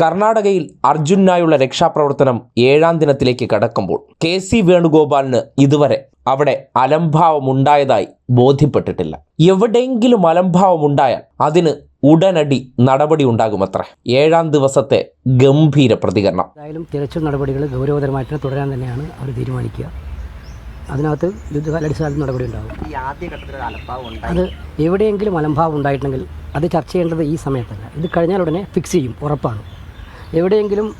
കർണാടകയിൽ അർജുനായുള്ള രക്ഷാപ്രവർത്തനം ഏഴാം ദിനത്തിലേക്ക് കടക്കുമ്പോൾ കെ സി വേണുഗോപാലിന് ഇതുവരെ അവിടെ അലംഭാവമുണ്ടായതായി ബോധ്യപ്പെട്ടിട്ടില്ല. എവിടെയെങ്കിലും അലംഭാവമുണ്ടായാൽ അതിന് ഉടനടി നടപടി ഉണ്ടാകുമത്രേ. ഏഴാം ദിവസത്തെ ഗംഭീര പ്രതികരണം. എന്തായാലും തിരച്ചിൽ നടപടികൾ ഗൗരവതരമായിട്ട് തുടരാൻ തന്നെയാണ് അവർ തീരുമാനിക്കുക. അതിനകത്ത് യുദ്ധകാലടിസ്ഥാനത്തിൽ നടപടി ഉണ്ടാകും. ഈ ആദ്യഘട്ടത്തിൽ ഉണ്ടായി. അത് എവിടെയെങ്കിലും അലംഭാവം ഉണ്ടായിട്ടുണ്ടെങ്കിൽ അത് ചർച്ച ചെയ്യേണ്ടത് ഈ സമയത്തല്ല. ഇത് കഴിഞ്ഞാൽ ഉടനെ ഫിക്സ് ചെയ്യും ഉറപ്പാണ്. എവിടെയെങ്കിലും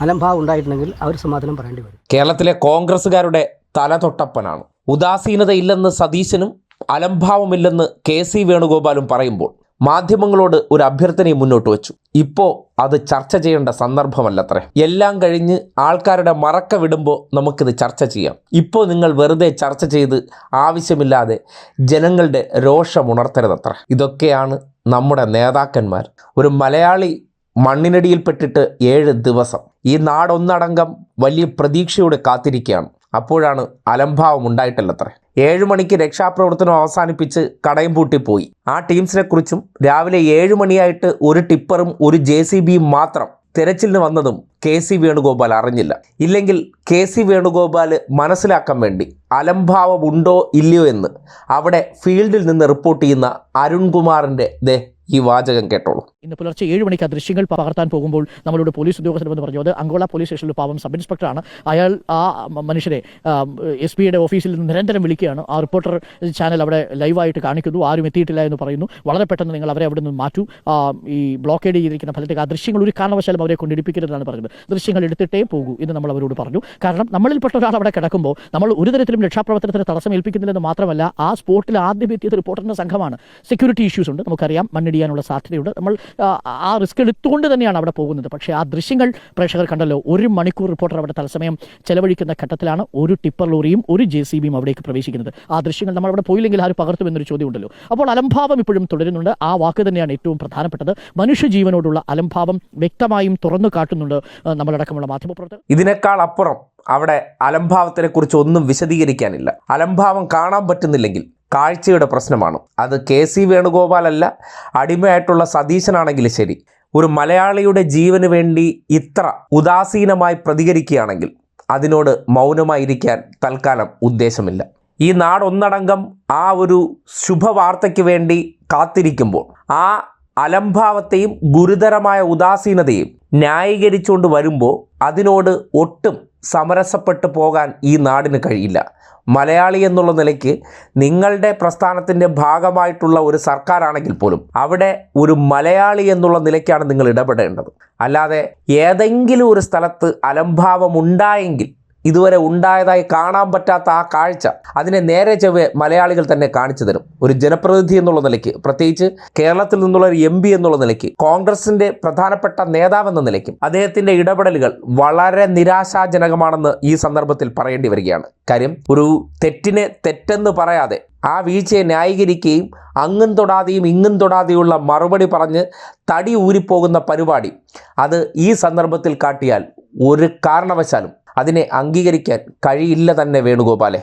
അലംഭാവം ഉണ്ടായിട്ടുണ്ടെങ്കിൽ അവർ സമാധാനം പറയേണ്ടി വരും. കേരളത്തിലെ കോൺഗ്രസ്സുകാരുടെ തല തലതൊട്ടപ്പനാണ് ഉദാസീനതയില്ലെന്ന് സതീശനും അലംഭാവമില്ലെന്ന് കെ സി വേണുഗോപാലും പറയുമ്പോൾ മാധ്യമങ്ങളോട് ഒരു അഭ്യർത്ഥനയും മുന്നോട്ട് വെച്ചു. ഇപ്പോൾ അത് ചർച്ച ചെയ്യേണ്ട സന്ദർഭമല്ലത്രേ. എല്ലാം കഴിഞ്ഞ് ആൾക്കാരുടെ മറക്ക വിടുമ്പോൾ നമുക്കിത് ചർച്ച ചെയ്യാം. ഇപ്പോൾ നിങ്ങൾ വെറുതെ ചർച്ച ചെയ്ത് ആവശ്യമില്ലാതെ ജനങ്ങളുടെ രോഷമുണർത്തരുതത്ര ഇതൊക്കെയാണ് നമ്മുടെ നേതാക്കന്മാർ. ഒരു മലയാളി മണ്ണിനടിയിൽപ്പെട്ടിട്ട് ഏഴ് ദിവസം. ഈ നാടൊന്നടങ്കം വലിയ പ്രതീക്ഷയോടെ കാത്തിരിക്കുകയാണ്. അപ്പോഴാണ് അലംഭാവം ഉണ്ടായിട്ടില്ലത്രേ. ഏഴു മണിക്ക് രക്ഷാപ്രവർത്തനം അവസാനിപ്പിച്ച് കടയും പൂട്ടിപ്പോയി ആ ടീംസിനെ കുറിച്ചും രാവിലെ ഏഴു മണിയായിട്ട് ഒരു ടിപ്പറും ഒരു ജെ മാത്രം തിരച്ചിലിന് വന്നതും കെ സി വേണുഗോപാൽ അറിഞ്ഞില്ല. ഇല്ലെങ്കിൽ കെ സി വേണുഗോപാൽ മനസ്സിലാക്കാൻ വേണ്ടി അലംഭാവമുണ്ടോ ഇല്ലയോ എന്ന് അവിടെ ഫീൽഡിൽ നിന്ന് റിപ്പോർട്ട് ചെയ്യുന്ന അരുൺകുമാറിന്റെ ദേ ഈ വാചകം കേട്ടോളൂ. ഇന്ന് പുലർച്ചെ ഏഴ് മണിക്ക് ആ ദൃശ്യങ്ങൾ പകർത്താൻ പോകുമ്പോൾ നമ്മളോട് പോലീസ് ഉദ്യോഗസ്ഥർ എന്ന് പറഞ്ഞു അത് അങ്കോള പോലീസ് സ്റ്റേഷനിൽ പാവം സബ് ഇൻസ്പെക്ടറാണ്. അയാൾ ആ മനുഷ്യരെ എസ് പിയുടെ ഓഫീസിൽ നിന്ന് നിരന്തരം വിളിക്കുകയാണ്. ആ റിപ്പോർട്ടർ ചാനൽ അവിടെ ലൈവായിട്ട് കാണിക്കുന്നു ആരും എത്തിയിട്ടില്ല എന്ന് പറയുന്നു. വളരെ പെട്ടെന്ന് നിങ്ങൾ അവരെ അവിടെ നിന്ന് മാറ്റൂ ഈ ബ്ലോക്കേഡ് ചെയ്തിരിക്കുന്ന ഫലത്തേക്ക് ആ ദൃശ്യങ്ങൾ ഒരു കാരണവശാലും അവരെ കൊണ്ടിടിപ്പിക്കരുതെന്നാണ് പറയുന്നത് ദൃശ്യങ്ങൾ എടുത്തിട്ടേ പോകൂ എന്ന് നമ്മൾ അവരോട് പറഞ്ഞു. കാരണം നമ്മളിൽപ്പെട്ട ഒരാൾ അവിടെ കിടക്കുമ്പോൾ നമ്മൾ ഒരു തരത്തിലും രക്ഷാപ്രവർത്തനത്തിന് തടസ്സം ഏൽപ്പിക്കുന്നില്ലെന്ന് മാത്രമല്ല ആ സ്പോട്ടിൽ ആദ്യം എത്തിയത് റിപ്പോർട്ടറിന്റെ സംഘമാണ്. സെക്യൂരിറ്റി ഇഷ്യൂസ് ഉണ്ട് നമുക്കറിയാം. മണ്ണിടിയാനുള്ള സാധ്യതയുണ്ട്. നമ്മൾ ആ, റിസ്ക് എടുത്തുകൊണ്ട് തന്നെയാണ് അവിടെ പോകുന്നത്. പക്ഷേ ആ ദൃശ്യങ്ങൾ പ്രേക്ഷകർ കണ്ടല്ലോ. ഒരു മണിക്കൂർ റിപ്പോർട്ടർ അവിടെ തത്സമയം ചെലവഴിക്കുന്ന ഘട്ടത്തിലാണ് ഒരു ടിപ്പർ ലോറിയും ഒരു ജെ സി ബിയും അവിടേക്ക് പ്രവേശിക്കുന്നത്. ആ ദൃശ്യങ്ങൾ നമ്മൾ അവിടെ പോയില്ലെങ്കിൽ ആര് പകർത്തുമെന്നൊരു ചോദ്യമുണ്ടല്ലോ. അപ്പോൾ അലംഭാവം ഇപ്പോഴും തുടരുന്നുണ്ട്. ആ വാക്ക് തന്നെയാണ് ഏറ്റവും പ്രധാനപ്പെട്ടത്. മനുഷ്യജീവനോടുള്ള അലംഭാവം വ്യക്തമായും തുറന്നു കാട്ടുന്നുണ്ട് നമ്മളടക്കമുള്ള മാധ്യമപ്രവർത്തകർ. ഇതിനേക്കാൾ അപ്പുറം അവിടെ അലംഭാവത്തിനെ കുറിച്ച് ഒന്നും വിശദീകരിക്കാനില്ല. അലംഭാവം കാണാൻ പറ്റുന്നില്ലെങ്കിൽ കാഴ്ചയുടെ പ്രശ്നമാണ്. അത് കെ സി വേണുഗോപാലല്ല അടിമയായിട്ടുള്ള സതീശനാണെങ്കിൽ ശരി. ഒരു മലയാളിയുടെ ജീവന് വേണ്ടി ഇത്ര ഉദാസീനമായി പ്രതികരിക്കുകയാണെങ്കിൽ അതിനോട് മൗനമായിരിക്കാൻ തൽക്കാലം ഉദ്ദേശമില്ല. ഈ നാടൊന്നടങ്കം ആ ഒരു ശുഭവാർത്തയ്ക്ക് വേണ്ടി കാത്തിരിക്കുമ്പോൾ ആ അലംഭാവത്തെയും ഗുരുതരമായ ഉദാസീനതയും ന്യായീകരിച്ചുകൊണ്ട് വരുമ്പോൾ അതിനോട് ഒട്ടും സമരസപ്പെട്ടു പോകാൻ ഈ നാടിന് കഴിയില്ല. മലയാളി എന്നുള്ള നിലയ്ക്ക് നിങ്ങളുടെ പ്രസ്ഥാനത്തിന്റെ ഭാഗമായിട്ടുള്ള ഒരു സർക്കാരാണെങ്കിൽ പോലും അവിടെ ഒരു മലയാളി എന്നുള്ള നിലയ്ക്കാണ് നിങ്ങൾ ഇടപെടേണ്ടത്. അല്ലാതെ ഏതെങ്കിലും ഒരു സ്ഥലത്ത് അലംഭാവം ഉണ്ടായെങ്കിൽ ഇതുവരെ ഉണ്ടായതായി കാണാൻ പറ്റാത്ത ആ കാഴ്ച അതിനെ നേരെ ചൊവ്വെ മലയാളികൾ തന്നെ കാണിച്ചു തരും. ഒരു ജനപ്രതിനിധി എന്നുള്ള നിലയ്ക്ക് പ്രത്യേകിച്ച് കേരളത്തിൽ നിന്നുള്ള ഒരു എം എന്നുള്ള നിലയ്ക്ക് കോൺഗ്രസിന്റെ പ്രധാനപ്പെട്ട നേതാവ് എന്ന നിലയ്ക്കും അദ്ദേഹത്തിന്റെ ഇടപെടലുകൾ വളരെ നിരാശാജനകമാണെന്ന് ഈ സന്ദർഭത്തിൽ പറയേണ്ടി വരികയാണ്. കാര്യം ഒരു തെറ്റിനെ തെറ്റെന്ന് പറയാതെ ആ വീഴ്ചയെ ന്യായീകരിക്കുകയും അങ്ങും തൊടാതെയും ഇങ്ങും തൊടാതെയുള്ള മറുപടി പറഞ്ഞ് തടി ഊരിപ്പോകുന്ന പരിപാടി അത് ഈ സന്ദർഭത്തിൽ കാട്ടിയാൽ ഒരു കാരണവശാലും അതിനെ അംഗീകരിക്കാൻ കഴിയില്ല തന്നെ വേണുഗോപാലെ.